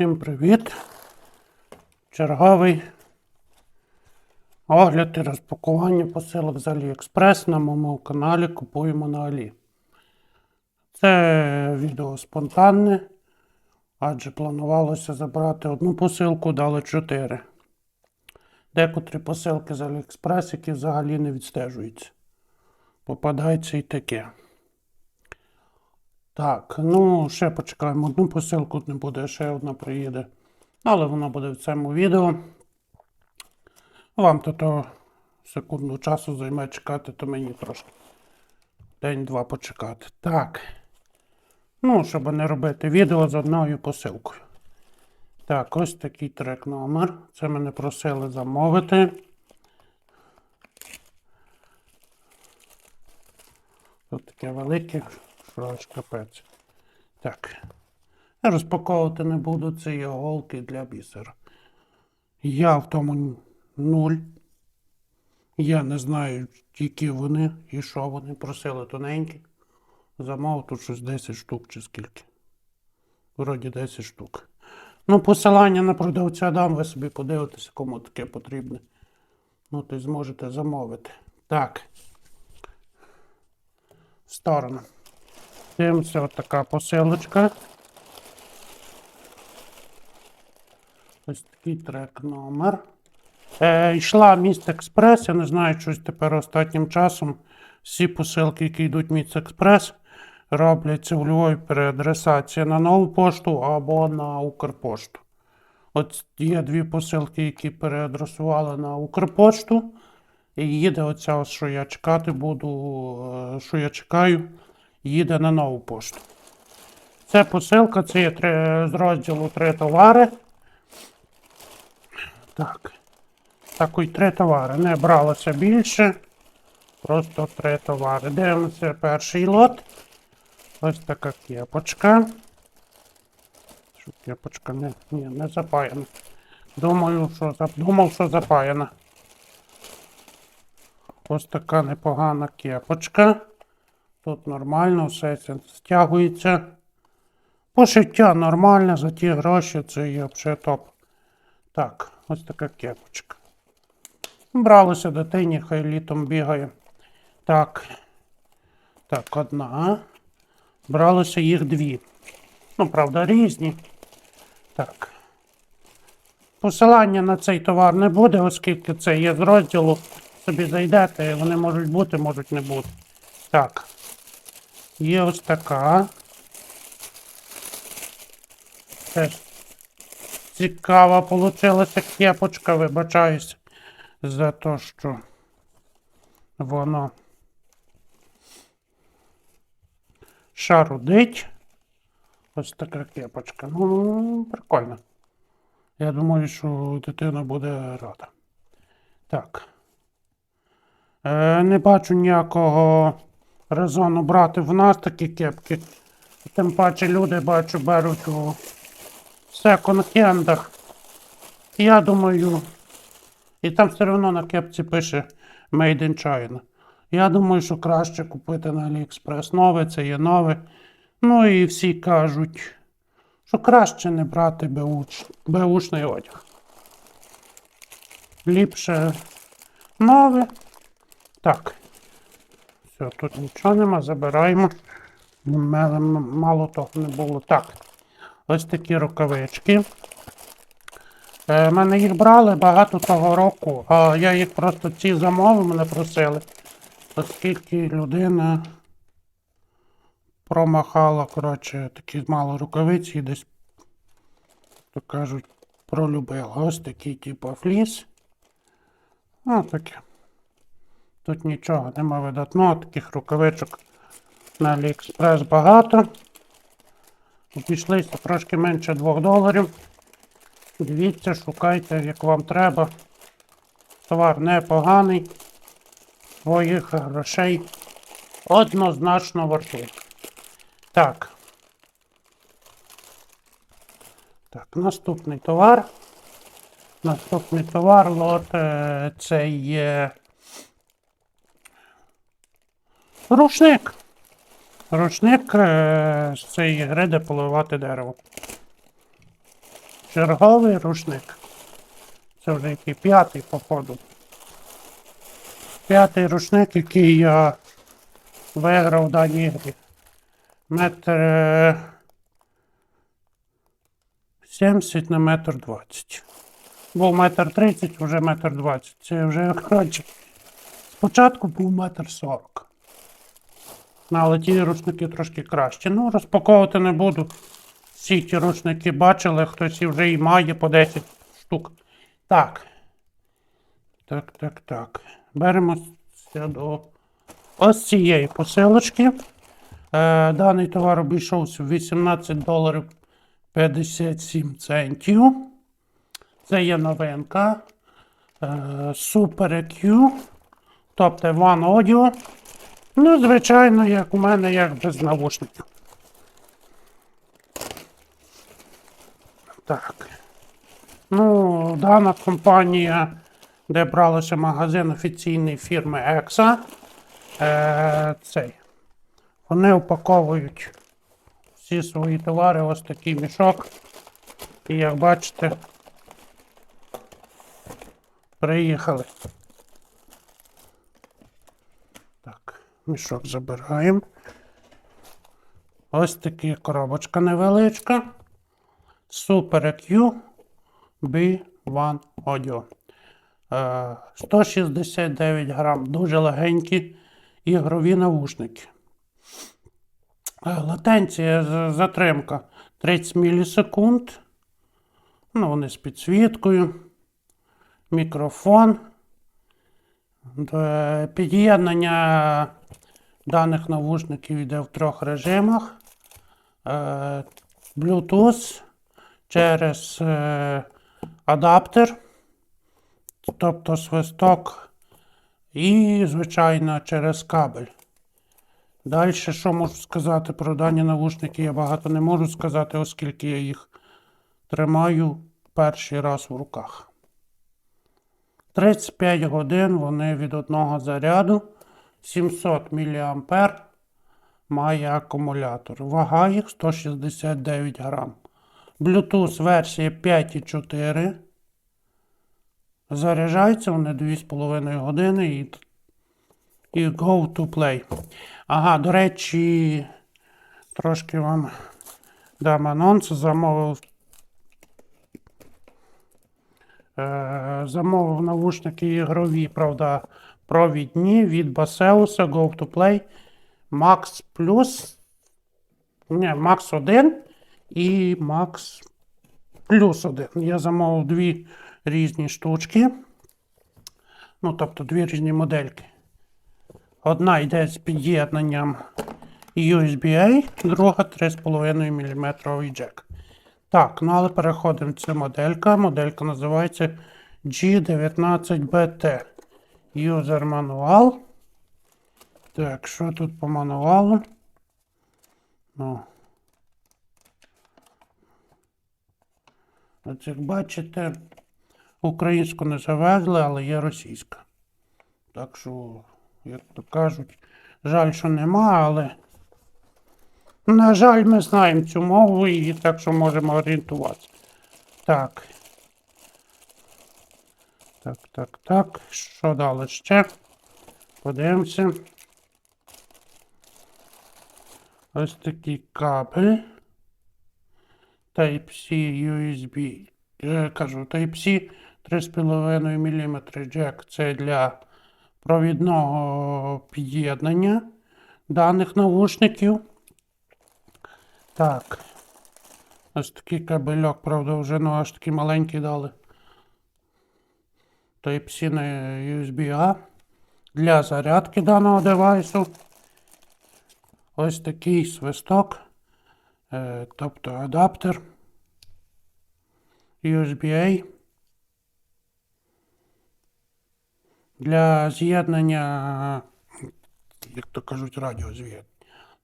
Всім привіт! Черговий огляд і розпакування посилок з Аліекспрес на моєму каналі Купуємо на Алі. Це відео спонтанне, адже планувалося забрати одну посилку, дали чотири. Декотрі посилки з Аліекспрес, які взагалі не відстежуються. Попадається і таке. Так, ну ще почекаємо одну посилку, не буде, ще одна приїде. Але вона буде в цьому відео. Вам то, секунду часу займе чекати, то мені трошки день-два почекати. Так. Ну, щоб не робити відео з одною посилкою. Так, ось такий трек номер. Це мене просили замовити. Тут таке велике, що капець. Так. Розпаковувати не буду, це є для бісера. Я в тому нуль. Я не знаю, які вони і що вони просили тоненькі. Замов тут щось 10 штук чи скільки. Вроді 10 штук. Ну, посилання на продавця дам, ви собі подивитеся, кому таке потрібне. Ну, й зможете замовити. Так. В сторону. Дивимося, от така посилочка. Ось такий трек номер. Е, йшла Міст Експрес. Я не знаю, щось тепер останнім часом. Всі посилки, які йдуть Міст Експрес, робляться у Львові переадресація на нову пошту або на Укрпошту. От є дві посилки, які переадресували на Укрпошту. І їде оця, що я чекати буду, е, що я чекаю, їде на нову пошту. Це посилка, це є три, з розділу три товари. Так. Такий три товари. Не бралося більше. Просто три товари. Дивимося перший лот. Ось така кепочка. Що кепочка не, ні, не запаяна. Думаю, що думав, що запаяна. Ось така непогана кепочка. Тут нормально, все це стягується. Пошиття нормальне, за ті гроші це є взагалі топ. Так, ось така кепочка. Бралося дитині, хай літом бігає. Так. Так, одна. Бралося їх дві. Ну, правда, різні. Так. Посилання на цей товар не буде, оскільки це є з розділу. Собі зайдете, вони можуть бути, можуть не бути. Так. Є ось така. Теж цікава получилася кепочка, вибачаюсь за те, що воно шарудить. Ось така кепочка. Ну, прикольно. Я думаю, що дитина буде рада. Так. Е, не бачу ніякого резону брати в нас такі кепки. Тим паче люди бачу беруть у секонд-хендах. Я думаю, і там все одно на кепці пише Made in China. Я думаю, що краще купити на AliExpress нове, це є нове. Ну і всі кажуть, що краще не брати беуч, беушний одяг. Ліпше нове. Так. Все, тут нічого нема, забираємо. Мало, мало того не було. Так. Ось такі рукавички. Е, мене їх брали багато того року, а я їх просто ці замови мене просили, оскільки людина промахала, коротше, такі мало рукавиці і десь, то кажуть, пролюбила. Ось такий типу фліс. Ну, таке. Тут нічого нема видатного, таких рукавичок на Аліекспрес багато. Обійшлися трошки менше 2 доларів. Дивіться, шукайте, як вам треба. Товар непоганий. Своїх грошей однозначно вартує. Так. Так, наступний товар. Наступний товар, лот е, це є рушник. Рушник е, з цієї гри, де поливати дерево. Черговий рушник. Це вже який п'ятий, походу. П'ятий рушник, який я виграв в даній грі. Метр е, 70 на метр 20. Був метр 30, вже метр 20. Це вже коротше. Спочатку був метр 40. Але ті рушники трошки кращі. Ну, розпаковувати не буду. Всі ті рушники бачили, хтось вже і має по 10 штук. Так. Так, так, так. Беремося до ось цієї посилочки. Е, даний товар обійшовся в 18 доларів 57 центів. Це є новинка. Е, Super EQ. Тобто One Audio. Ну, звичайно, як у мене, як без навушників. Так. Ну, дана компанія, де бралося магазин офіційний фірми EXA. Е, цей. Вони упаковують всі свої товари ось такий мішок. І як бачите, приїхали. Так, мішок забираємо. Ось така коробочка невеличка. Super EQ B1 Audio. Е, 169 грам. Дуже легенькі ігрові навушники. Е, Латенція затримка 30 мілісекунд. Ну, вони з підсвіткою. Мікрофон. Е, Під'єднання даних навушників йде в трьох режимах. Е, Bluetooth через е, адаптер, тобто свисток, і, звичайно, через кабель. Далі, що можу сказати про дані навушники, я багато не можу сказати, оскільки я їх тримаю перший раз в руках. 35 годин вони від одного заряду, 700 мА має акумулятор. Вага їх 169 грам. Bluetooth версія 5.4. Заряджаються вони 2,5 години і, і go to play. Ага, до речі, трошки вам дам анонс. Замовив. Е, замовив навушники ігрові, правда, провідні від Басеуса Go to Play Max Plus. Ні, Max 1 і Max Plus 1. Я замовив дві різні штучки. Ну, тобто дві різні модельки. Одна йде з під'єднанням USB-A, друга 3,5 мм джек. Так, ну але переходимо. Це моделька. Моделька називається G19BT. User мануал. Так, що тут по мануалу? Ну. От як бачите, українську не завезли, але є російська. Так що, як то кажуть, жаль, що нема, але. На жаль, ми знаємо цю мову і так що можемо орієнтуватися. Так. Так, так, так. Що далі ще? Подивимося. Ось такий кабель. Type-C USB. Я кажу, Type-C 3,5 мм джек. Це для провідного під'єднання даних навушників. Так. Ось такий кабельок, правда, вже ну, аж такий маленький дали. Type-C на USB-A для зарядки даного девайсу. Ось такий свисток, е, тобто адаптер USB-A для з'єднання, як то кажуть, радіозв'єднання.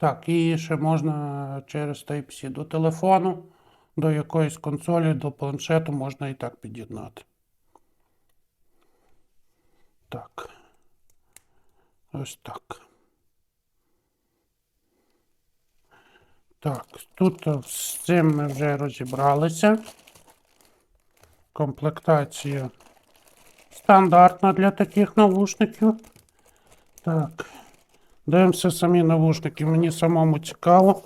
Так, і ще можна через Type-C до телефону, до якоїсь консолі, до планшету можна і так під'єднати. Так. Ось так. Так, тут з цим ми вже розібралися. Комплектація стандартна для таких навушників. Так. Дивимося самі навушники. Мені самому цікаво.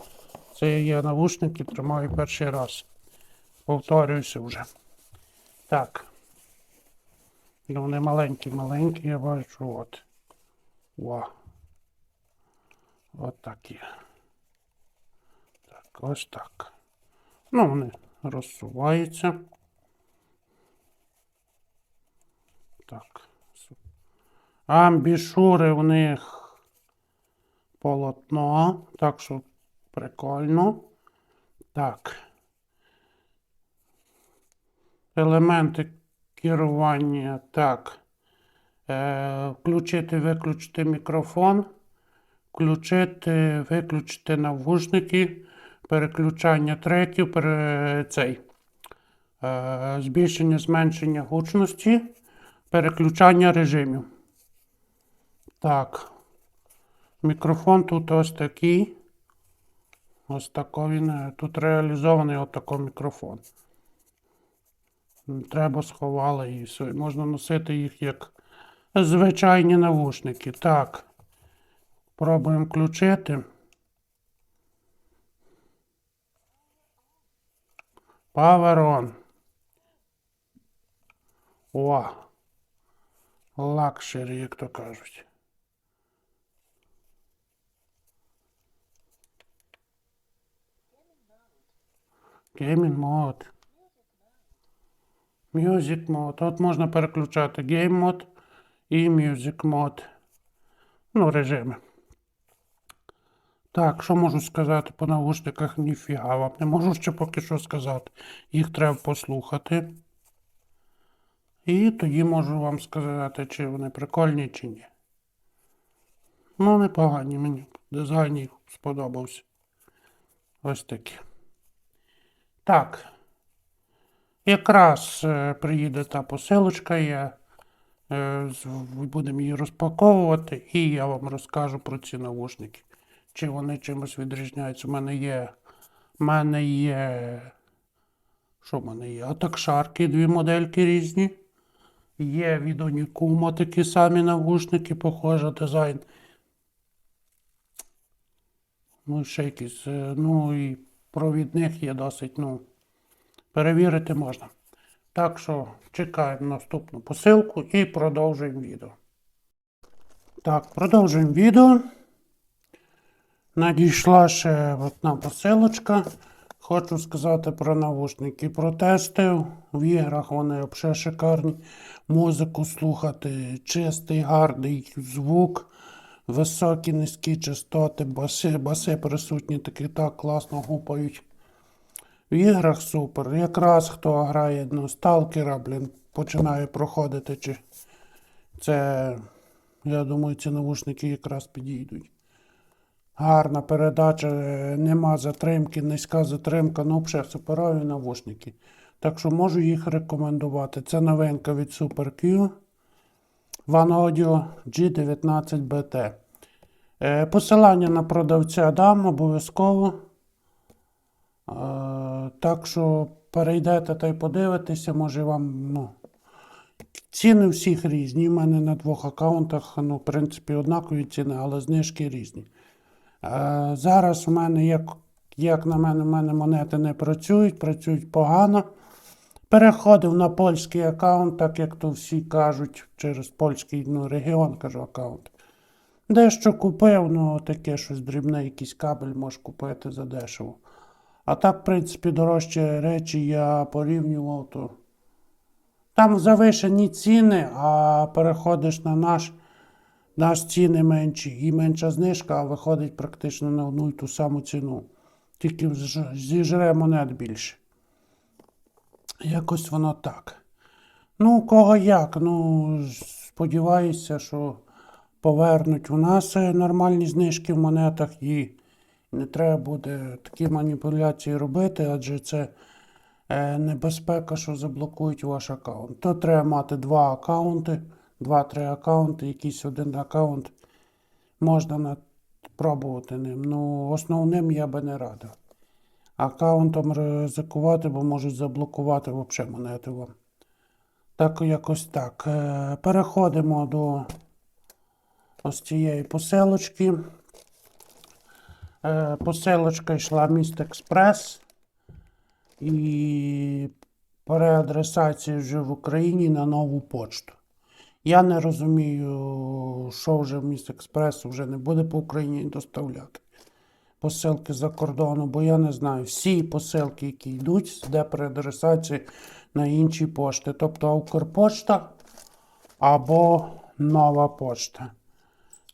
Це є навушники, тримаю перший раз. Повторююся вже. Так. Ну, вони маленькі-маленькі, я бачу, от. Ва. От такі. Так, ось так. Ну, вони розсуваються. Так. Амбішури в них полотно, так що прикольно. Так. Елементи керування. Так. Е, включити, виключити мікрофон. Включити, виключити навушники, переключання треків, пере, цей, е, збільшення, зменшення гучності, переключання режимів. Так. Мікрофон тут ось такий. Ось тако він. е, Тут реалізований отако мікрофон. Треба сховали і все. Можна носити їх як звичайні навушники. Так. Пробуємо включити. Power on. О. Лакшері, як то кажуть. Gaming мод. Music мод. От можна переключати Game мод і Music мод. Ну, режими. Так, що можу сказати по навушниках? Ніфіга вам. Не можу ще поки що сказати. Їх треба послухати. І тоді можу вам сказати, чи вони прикольні, чи ні. Ну, непогані мені. Дизайн їх сподобався. Ось такі. Так. Якраз е, приїде та посилочка, я е, будемо її розпаковувати, і я вам розкажу про ці навушники. Чи вони чимось відрізняються. У мене є. У мене є. Що в мене є? Атакшарки, дві модельки різні. Є від Онікума такі самі навушники, похожий дизайн. Ну, ще якісь. е, Ну і провідних є досить, ну. Перевірити можна. Так що чекаємо наступну посилку і продовжуємо відео. Так, продовжуємо відео. Надійшла ще одна посилочка. Хочу сказати про навушники. Протестив. В іграх вони взагалі шикарні. Музику слухати, чистий, гарний звук, високі, низькі частоти, баси, баси присутні такі так класно гупають. В іграх супер. Якраз хто грає ну, сталкера, блін, починає проходити. Чи... Це, я думаю, ці навушники якраз підійдуть. Гарна передача, нема затримки, низька затримка, ну взагалі суперові навушники. Так що можу їх рекомендувати. Це новинка від SuperQ One Audio G19BT. Е, Посилання на продавця дам обов'язково. Е, Так що перейдете та й подивитеся, може вам, ну. Ціни всіх різні. У мене на двох аккаунтах, ну, в принципі, однакові ціни, але знижки різні. Е, Зараз у мене, як, як на мене, у мене монети не працюють, працюють погано. Переходив на польський аккаунт, так як то всі кажуть, через польський ну, регіон, кажу, аккаунт. Дещо купив, ну таке щось дрібне, якийсь кабель можеш купити за дешево. А так, в принципі, дорожчі речі я порівнював, то там завишені ціни, а переходиш на наш, наш ціни менші і менша знижка, а виходить практично на одну й ту саму ціну. Тільки зіжре монет більше. Якось воно так. Ну, кого як? Ну, сподіваюся, що повернуть у нас е, нормальні знижки в монетах і не треба буде такі маніпуляції робити, адже це е, небезпека, що заблокують ваш аккаунт. То треба мати два аккаунти, два-три аккаунти, якийсь один аккаунт можна на- пробувати ним. Ну, основним я би не радив. Аккаунтом ризикувати, бо можуть заблокувати взагалі монети вам. Так, якось так. Е, Переходимо до ось цієї посилочки. Е, Посилочка йшла Міст Експрес. І переадресація вже в Україні на нову почту. Я не розумію, що вже Міст Експрес вже не буде по Україні доставляти посилки за кордону, бо я не знаю всі посилки, які йдуть, де переадресація на інші пошти. Тобто Укрпошта або нова пошта.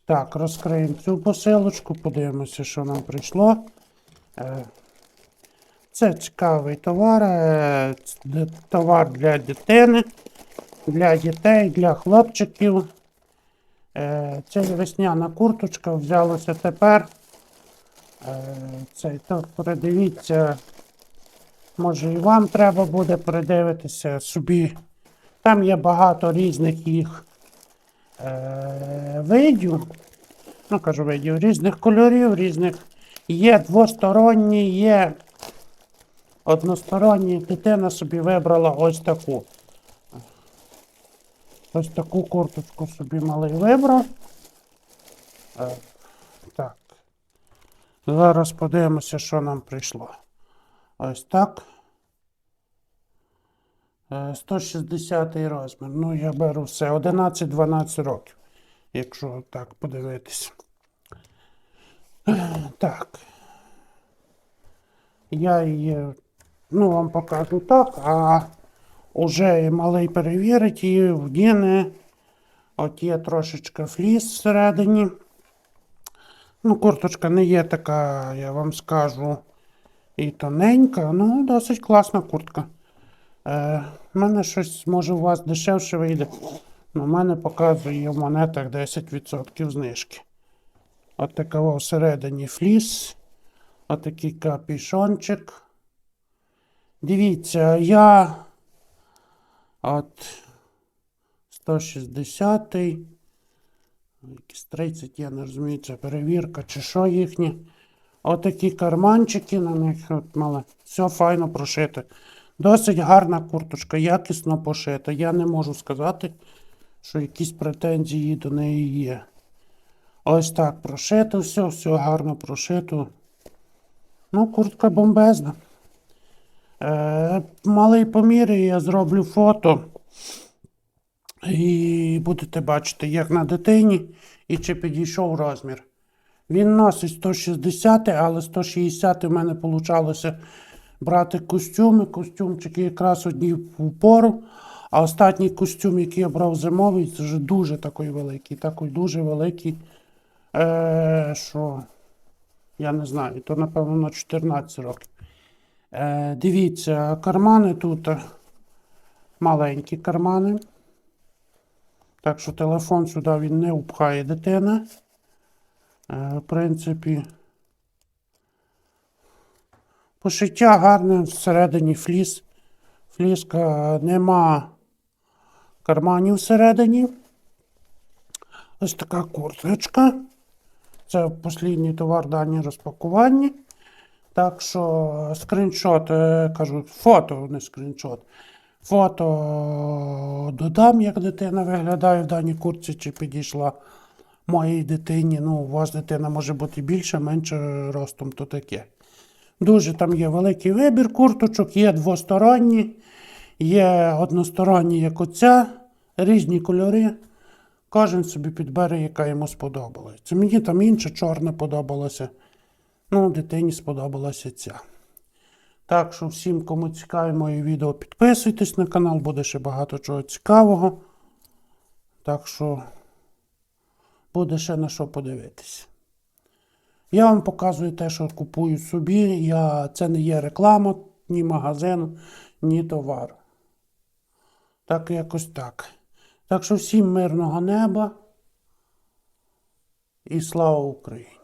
Так, розкриємо цю посилочку, подивимося, що нам прийшло. Е, Це цікавий товар. е, Товар для дитини, для дітей, для хлопчиків. Е, Це весняна курточка взялася тепер. Е, Цей то передивіться. Може і вам треба буде передивитися собі. Там є багато різних їх е, видів. Ну, кажу, видів, різних кольорів, різних. Є двосторонні, є односторонні. Дитина собі вибрала ось таку. Ось таку курточку собі малий вибрав. Е. Зараз подивимося, що нам прийшло. Ось так. Е, 160 розмір. Ну, я беру все. 11-12 років. Якщо так подивитись. Е, Так. Я її, ну, вам покажу так, а уже малий перевірить її, вдіне. От є трошечка фліс всередині. Ну, курточка не є така, я вам скажу, і тоненька, ну, досить класна куртка. Е, в мене щось, може, у вас дешевше вийде. В мене показує в монетах 10% знижки. От такого всередині фліс. Отакий капішончик. Дивіться, я от 160 Якісь 30, я не розумію, це перевірка чи що їхні. Отакі карманчики на них от мали. Все файно прошите. Досить гарна курточка, якісно пошита. Я не можу сказати, що якісь претензії до неї є. Ось так прошито все, все гарно прошито. Ну, куртка бомбезна. Е, малий поміряє, я зроблю фото. І будете бачити, як на дитині і чи підійшов розмір. Він носить 160, але 160 в мене вийшло брати костюми. Костюмчики якраз одні в пору. А останній костюм, який я брав зимовий, це вже дуже такий великий. Такий дуже великий. Е, що я не знаю, то напевно на 14 років. Е, дивіться, кармани тут е, маленькі кармани. Так що телефон сюди він не впхає дитина. Е, в принципі, пошиття гарне всередині фліс. Фліска нема карманів всередині. Ось така курточка. Це останній товар дані розпакуванні. Так що скріншот, е, кажу, фото, не скріншот. Фото додам, як дитина виглядає в даній куртці, чи підійшла моїй дитині. Ну, у вас дитина може бути більше, менше ростом, то таке. Дуже там є великий вибір курточок, є двосторонні, є односторонні, як оця, різні кольори. Кожен собі підбере, яка йому сподобалася. Мені там інша чорна подобалася. Ну, дитині сподобалася ця. Так що всім, кому цікаві мої відео, підписуйтесь на канал, буде ще багато чого цікавого. Так що буде ще на що подивитись. Я вам показую те, що купую собі. Я... Це не є реклама, ні магазину, ні товару. Так якось так. Так що всім мирного неба і слава Україні!